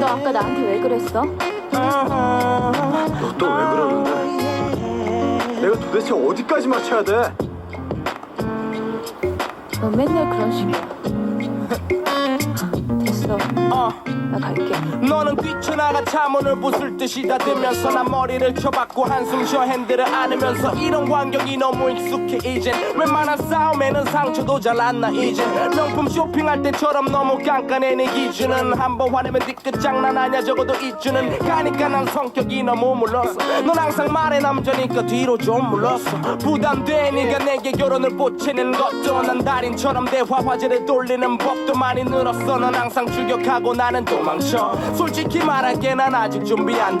너 아까 나한테 왜 그랬어? 너 또 왜 그러는데? 내가 도대체 어디까지 맞춰야 돼? 넌 맨날 그런 식이야. 어. 나 갈게. 너는 뛰쳐나가 차문을 부술 듯이 닫으면서 난 머리를 쳐박고 한숨 쉬어 핸들을 안으면서 이런 광경이 너무 익숙해 이젠. 웬만한 싸움에는 상처도 잘 안 나 이젠. 명품 쇼핑할 때처럼 너무 깐깐해 내 기준은. 한번 화내면 뒤끝 장난 아냐 적어도 이주는. 가니까 난 성격이 너무 물렀어 넌 항상 말해 남자니까 뒤로 좀 물렀어 부담돼 네가 내게 결혼을 보채는 것도 난 달인처럼 대화 화제를 돌리는 법도 많이 늘었어. 넌 항상 출격하고 나는 도망쳐. 솔직히 말할게 난 아직 준비 안